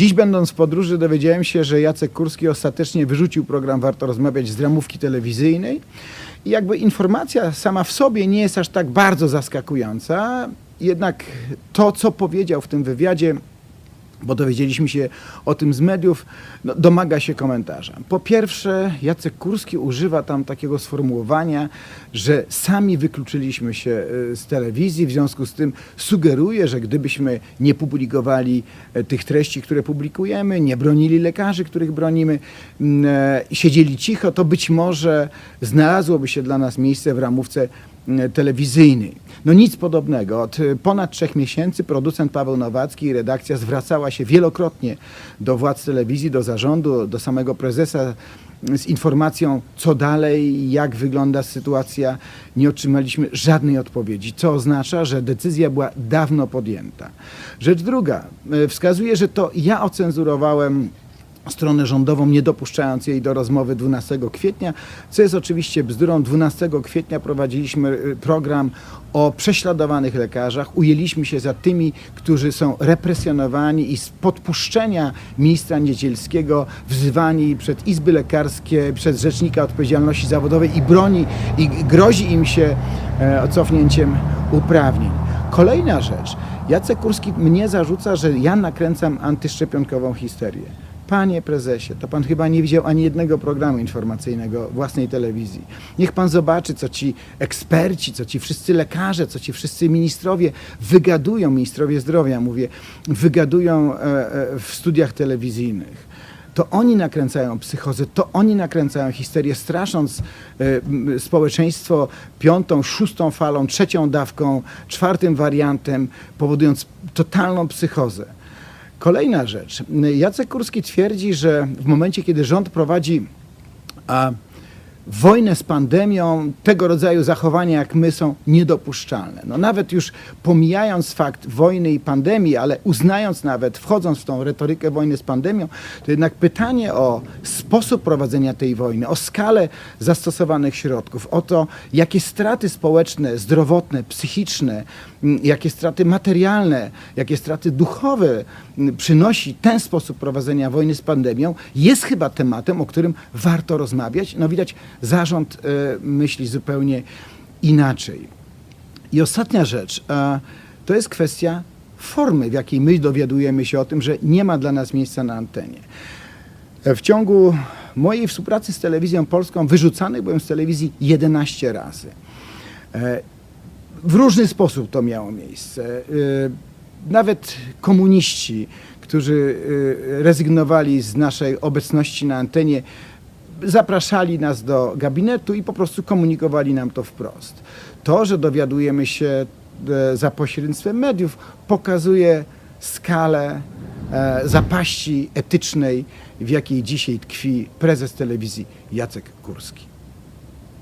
Dziś będąc w podróży dowiedziałem się, że Jacek Kurski ostatecznie wyrzucił program Warto Rozmawiać z ramówki telewizyjnej. I jakby informacja sama w sobie nie jest aż tak bardzo zaskakująca, jednak to, co powiedział w tym wywiadzie, bo dowiedzieliśmy się o tym z mediów, no, domaga się komentarza. Po pierwsze, Jacek Kurski używa tam takiego sformułowania, że sami wykluczyliśmy się y, z telewizji, w związku z tym sugeruje, że gdybyśmy nie publikowali e, tych treści, które publikujemy, nie bronili lekarzy, których bronimy, mm, e, siedzieli cicho, to być może znalazłoby się dla nas miejsce w ramówce mm, telewizyjnej. No nic podobnego. Od y, ponad trzech miesięcy producent Paweł Nowacki i redakcja zwracała się wielokrotnie do władz telewizji, do zarządu, do samego prezesa z informacją, co dalej, jak wygląda sytuacja. Nie otrzymaliśmy żadnej odpowiedzi, co oznacza, że decyzja była dawno podjęta. Rzecz druga, y, wskazuje, że to ja ocenzurowałem stronę rządową, nie dopuszczając jej do rozmowy 12 kwietnia, co jest oczywiście bzdurą. 12 kwietnia prowadziliśmy y, program o prześladowanych lekarzach. Ujęliśmy się za tymi, którzy są represjonowani i z podpuszczenia ministra Niedzielskiego wzywani przed izby lekarskie, przez Rzecznika Odpowiedzialności Zawodowej i broni i grozi im się e, cofnięciem uprawnień. Kolejna rzecz. Jacek Kurski mnie zarzuca, że ja nakręcam antyszczepionkową histerię. Panie prezesie, to pan chyba nie widział ani jednego programu informacyjnego własnej telewizji. Niech pan zobaczy, co ci eksperci, co ci wszyscy lekarze, co ci wszyscy ministrowie wygadują, ministrowie zdrowia, mówię, wygadują e, e, w studiach telewizyjnych to oni nakręcają psychozę, to oni nakręcają histerię, strasząc e, społeczeństwo piątą, szóstą falą, trzecią dawką, czwartym wariantem, powodując totalną psychozę. Kolejna rzecz. Jacek Kurski twierdzi, że w momencie, kiedy rząd prowadzi wojnę z pandemią, tego rodzaju zachowania jak my są niedopuszczalne. No nawet już pomijając fakt wojny i pandemii, ale uznając nawet, wchodząc w tą retorykę wojny z pandemią, to jednak pytanie o sposób prowadzenia tej wojny, o skalę zastosowanych środków, o to, jakie straty społeczne, zdrowotne, psychiczne, jakie straty materialne, jakie straty duchowe przynosi ten sposób prowadzenia wojny z pandemią, jest chyba tematem, o którym warto rozmawiać. No widać, zarząd e, myśli zupełnie inaczej. I ostatnia rzecz, e, to jest kwestia formy, w jakiej my dowiadujemy się o tym, że nie ma dla nas miejsca na antenie. E, W ciągu mojej współpracy z telewizją polską wyrzucany byłem z telewizji 11 razy. W różny sposób to miało miejsce. Nawet komuniści, którzy rezygnowali z naszej obecności na antenie, zapraszali nas do gabinetu i po prostu komunikowali nam to wprost. To, że dowiadujemy się e, za pośrednictwem mediów, pokazuje skalę e, zapaści etycznej, w jakiej dzisiaj tkwi prezes telewizji Jacek Kurski.